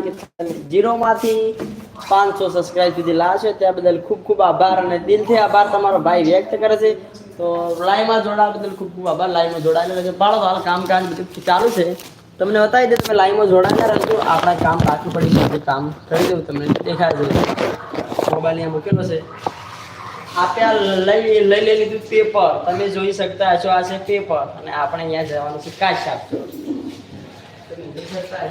કારણ કે તમે જીરોમાંથી પાંચસો સબસ્ક્રાઇબ સુધી લાવશો. ત્યાં બદલ ખૂબ ખૂબ આભાર અને દિલથી આભાર તમારો ભાઈ વ્યક્ત કરે છે. તો લાઈવમાં જોડાવા બદલ ખૂબ ખૂબ આભાર. લાઈવમાં જોડાયેલા છે બાળો હાલ કામકાજ બધું ચાલુ છે. તમને બતાવી દે, તમે લાઈવમાં જોડાયેલા રહેજો. આપણા કામ પાછું પડી છે કામ કરી દઉં તમને દેખાય છે. મોબાઈલ અહીંયા મૂકેલો છે. આપ્યા લઈ લઈ લઈ લીધું પેપર તમે જોઈ શકતા હશો, આ છે પેપર અને આપણે અહીંયા જવાનું છે કાચ. આપજો તમે જોઈ શકતા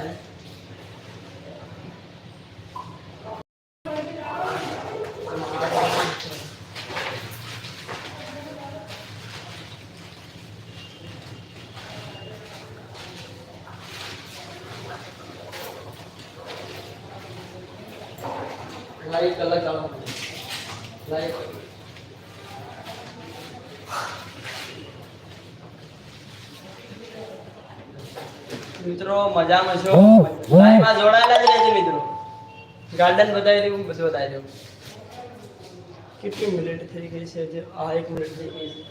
હશો લાઈટ અલગ ચાલો લાઈટ. મિત્રો મજામાં છો? લાઈવમાં જોડાયેલા જ રહેજો મિત્રો. ગાર્ડન બતાવી દઉં બધું બતાવી દઉં. કેટલી મિનિટ થઈ ગઈ છે? જે આ એક મિનિટ થઈ ગઈ છે.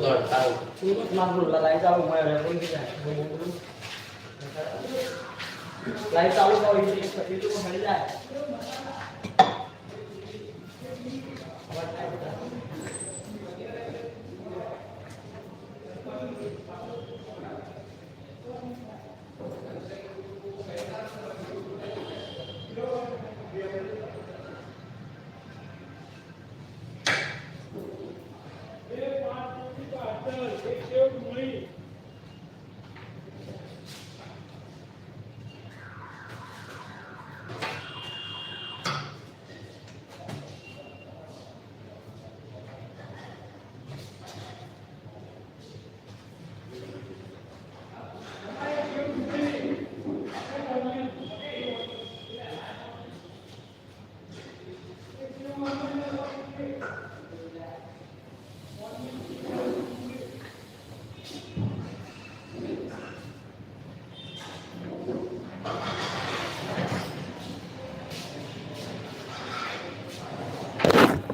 rồi tao chú là lấy rau mà là con cái này lấy rau rồi thì phải đi luôn cái này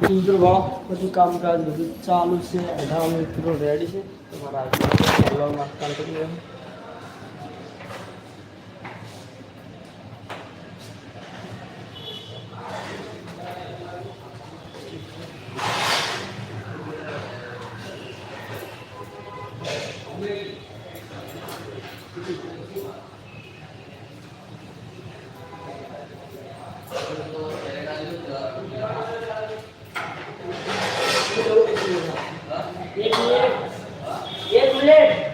મિત્રો બધું કામકાજ બધું ચાલુ છે. બધા મિત્રો રેડી છે. તમારા બ્લોગમાં એક મિનિટ એક મિનિટ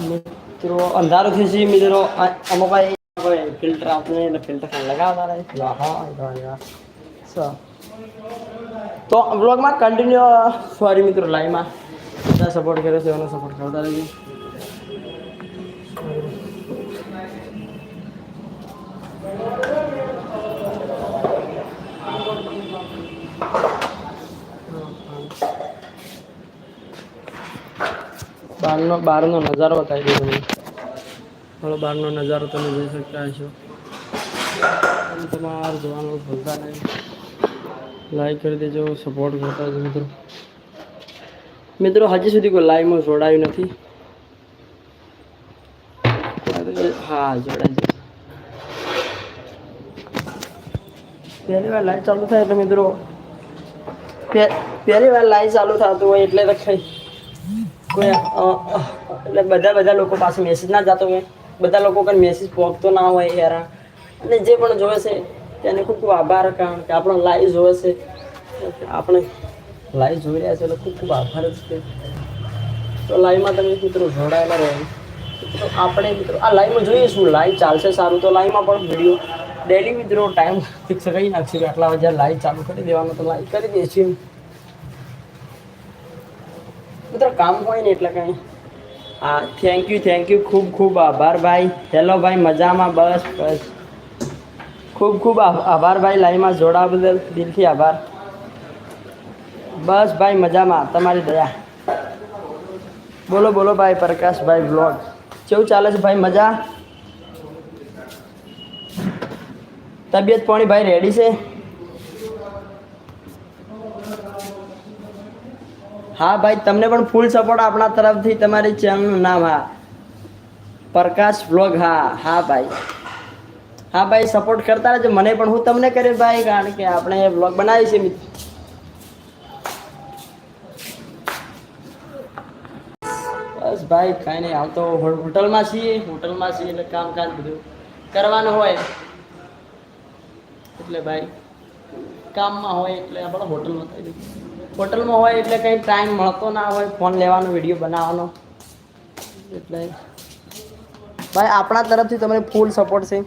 મિત્રો અંધારું થયું છે મિત્રો. અમુક ફિલ્ટર આપણે ફિલ્ટર લગાવતા તો બ્લોગમાં કન્ટિન્યુ સોરી મિત્રો લાઈવમાં બધા સપોર્ટ કર્યો છે એનો સપોર્ટ કરતા રહેજો. બહારનો બહારનો નજારો બતાવી દઉં તમને. થોડો બહારનો નજારો તમે જોઈ શકતા હશો. તમારે જોવાનું ભૂલતા નહીં. લાઈક કરી દેજો સપોર્ટ કરતા રહેજો, મિત્રો. મિત્રો, હજી સુધી કોઈ લાઈવમાં જોડાયું નથી. હા, જોડાઈ જશે. પહેલી વાર લાઈવ ચાલુ થાય એટલે, મિત્રો. પહેલી વાર લાઈવ ચાલુ થતું હોય એટલે તો કઈ કોઈ એટલે બધા બધા લોકો પાસે મેસેજ ના જતો હોય. બધા લોકો કઈ મેસેજ પહોંચતો ના હોય યાર અને જે પણ જોવે છે, તેને ખૂબ ખૂબ આભાર, કારણ કે આપણો લાઈવ જોવે છે. આપણે લાઈવ જોઈ રહ્યા છે, એટલે ખૂબ ખૂબ આભાર જ છે. તો લાઈવમાં તમે મિત્રો જોડાયેલા રહે. તો આપણે મિત્રો, આ લાઈવમાં જોઈએ શું? લાઈવ ચાલશે સારું તો લાઈવમાં પણ વીડિયો ડેલી મિત્રો ટાઈમ ફિક્સ કરી નાખશું. કે આટલા વાગ્યા લાઈવ ચાલુ કરી દેવાનો તો લાઈવ કરી દઈશું. મિત્રો કામ હોય ને એટલે કંઈ. હા થેન્ક યુ થેન્ક યુ ખૂબ ખૂબ આભાર ભાઈ. હેલો ભાઈ, મજામાં? બસ બસ. ખૂબ ખૂબ આભાર ભાઈ, લાઈવમાં જોડાવા બદલ દિલથી આભાર. બસ ભાઈ, મજામાં. તમારી દયા. બોલો બોલો ભાઈ પ્રકાશભાઈ બ્લોગ કેવું ચાલે છે ભાઈ, મજા? તબિયત પાણી ભાઈ રેડી છે? હા ભાઈ, તમને પણ ફૂલ સપોર્ટ આપણા તરફથી તમારી ચેનલનું નામ, હા. પ્રકાશ બ્લોગ હા હા ભાઈ. હા ભાઈ સપોર્ટ કરતા રહેજો. મને પણ હું તમને કરીશ ભાઈ, કારણ કે આપણે બ્લોગ બનાવી છે બસ ભાઈ, કાંઈ નહીં. હાલ તો હોટલમાં છીએ. હોટલમાં છીએ એટલે કામકાજ બધું કરવાનું હોય. એટલે ભાઈ, કામમાં હોય એટલે આપણે હોટલમાં થઈ હોટલમાં હોય એટલે કંઈ ટાઈમ મળતો ના હોય ફોન લેવાનો વીડિયો બનાવવાનો. એટલે ભાઈ, આપણા તરફથી તમને ફૂલ સપોર્ટ છે.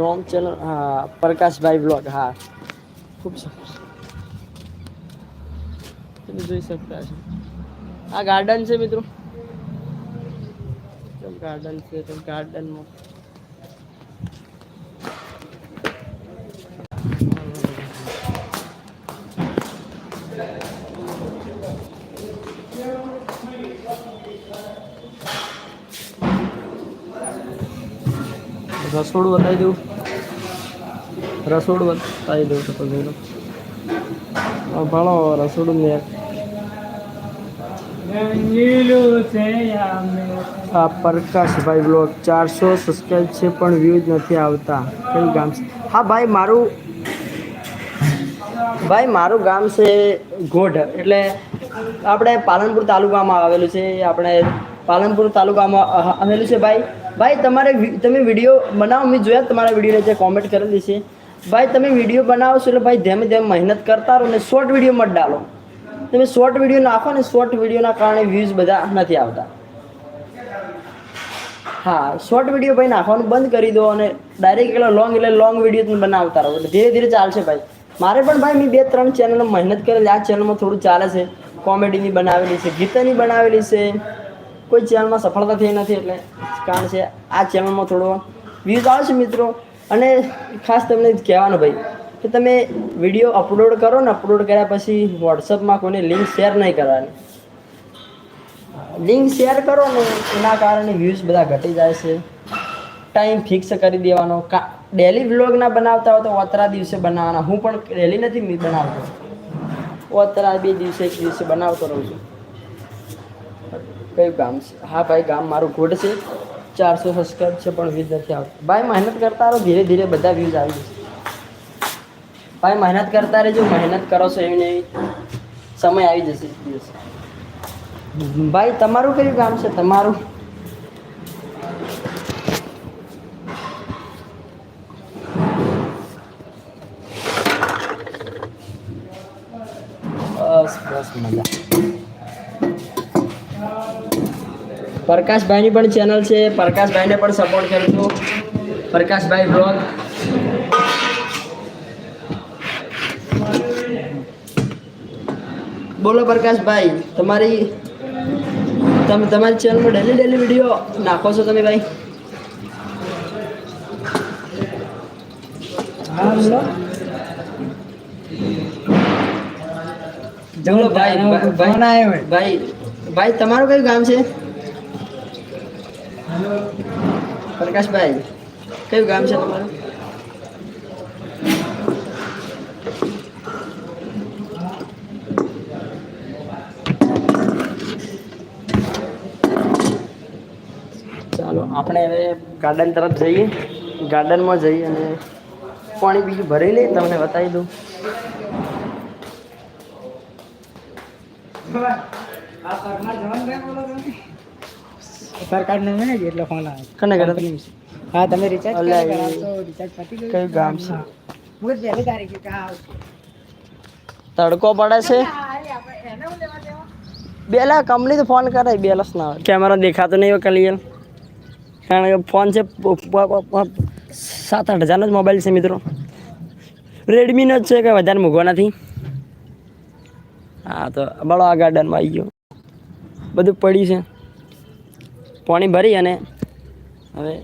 નોમ ચેનલ હા, પ્રકાશભાઈ બ્લોગ હા. ખૂબ સરસ તમે જોઈ શકતા છો આ ગાર્ડન છે મિત્રો. ગાર્ડન છે તો ગાર્ડનમાં રસોડું બતાવી દઉં રસોડું બતાવી દઉં તો. પછી ભણો રસોડું ને. આ પ્રકાશભાઈ બ્લોગ ચારસો સબસ્ક્રાઈબ છે પણ વ્યૂઝ નથી આવતા. કયું ગામ છે? હા, ભાઈ, મારું ભાઈ, મારું ગામ છે ગોઢ. એટલે આપણે પાલનપુર તાલુકામાં આવેલું છે. આપણે પાલનપુર તાલુકામાં આવેલું છે, ભાઈ? ભાઈ, તમારે તમે વીડિયો બનાવો, મેં જોયા તમારા વિડીયોને જે કોમેન્ટ કરેલી છે. ભાઈ, તમે વીડિયો બનાવો છો એટલે ભાઈ ધીમે ધીમે મહેનત કરતા રહો ને શોર્ટ વીડિયો મત ડાલો. તમે શોર્ટ વીડિયો નાખો ને શોર્ટ વિડીયોના કારણે વ્યૂઝ બધા નથી આવતા. હા શોર્ટ વીડિયો ભાઈ નાખવાનું બંધ કરી દો અને ડાયરેક્ટ એટલે લોંગ એટલે લોંગ વીડિયો તમે બનાવતા રહો. એટલે ધીરે ધીરે ચાલશે ભાઈ. મારે પણ ભાઈ મેં બે ત્રણ ચેનલ મહેનત કરેલી. આ ચેનલમાં થોડું ચાલે છે. કોમેડીની બનાવેલી છે, ગીતાની બનાવેલી છે. કોઈ ચેનલમાં સફળતા થઈ નથી એટલે કારણ છે આ ચેનલમાં થોડો વ્યૂઝ આવે છે મિત્રો. અને ખાસ તમને કહેવાનું ભાઈ, કે તમે વીડિયો અપલોડ કરો ને અપલોડ કર્યા પછી વોટ્સઅપમાં કોઈને લિંક શેર નહીં કરવાની. લિંક શેર કરો ને એના કારણે વ્યૂઝ બધા ઘટી જાય છે. ટાઈમ ફિક્સ કરી દેવાનો. કા ડેલી વ્લોગ ના બનાવતા હોય તો ઓતરા દિવસે બનાવવાના. હું પણ ડેલી નથી બનાવતો. ઓતરા બે દિવસે એક દિવસે બનાવતો રહું છું. કયું ગામ છે? હા ભાઈ, ગામ મારું ગુડ છે. ચારસો સબસ્ક્રાઈબ છે પણ વ્યૂઝ નથી આવતો. ભાઈ, મહેનત કરતા રહો, ધીરે ધીરે બધા વ્યૂઝ આવી જશે. ભાઈ, મહેનત કરતા રહેજો, મહેનત કરો છો એવી ને સમય આવી જશે ભાઈ, તમારું કયું ગામ છે? તમારું? બસ બસ, મજા. પ્રકાશભાઈની પણ ચેનલ છે. પ્રકાશભાઈને પણ સપોર્ટ કરજો પ્રકાશભાઈ બ્લોગ બોલો પ્રકાશભાઈ તમારી તમે તમારી ચેનલમાં ડેલી ડેલી વીડિયો નાખો છો તમે ભાઈ? ભાઈ ભાઈ ભાઈ તમારું કયું ગામ છે? પ્રકાશભાઈ કયું ગામ છે તમારું? ચાલો આપણે હવે ગાર્ડન તરફ જઈએ. ગાર્ડનમાં જઈએ અને પાણી બીજું ભરી લઈએ તમને બતાવી દઉં. સરકાર નું મેનેજ એટલે ફોન આવે. કને કરે હા તમે રિચાર્જ અલ્યા, કરો તો રિચાર્જ પતી ગયું. કયું ગામ છે? હું જેલે તારીખે કા આવશે તડકો પડે છે? બેલા કંપની તો ફોન કરે બેલસ ના આવે. કેમેરા દેખાતો નહીં હોય ક્લિયર કારણ કે ફોન છે સાત આઠ હજારનો જ મોબાઈલ છે મિત્રો. રેડમીનો જ છે કે વધારે મૂકવા નથી? હા તો બળો આ ગાર્ડનમાં આવી ગયો. બધું પડ્યું છે. પાણી ભરી અને હવે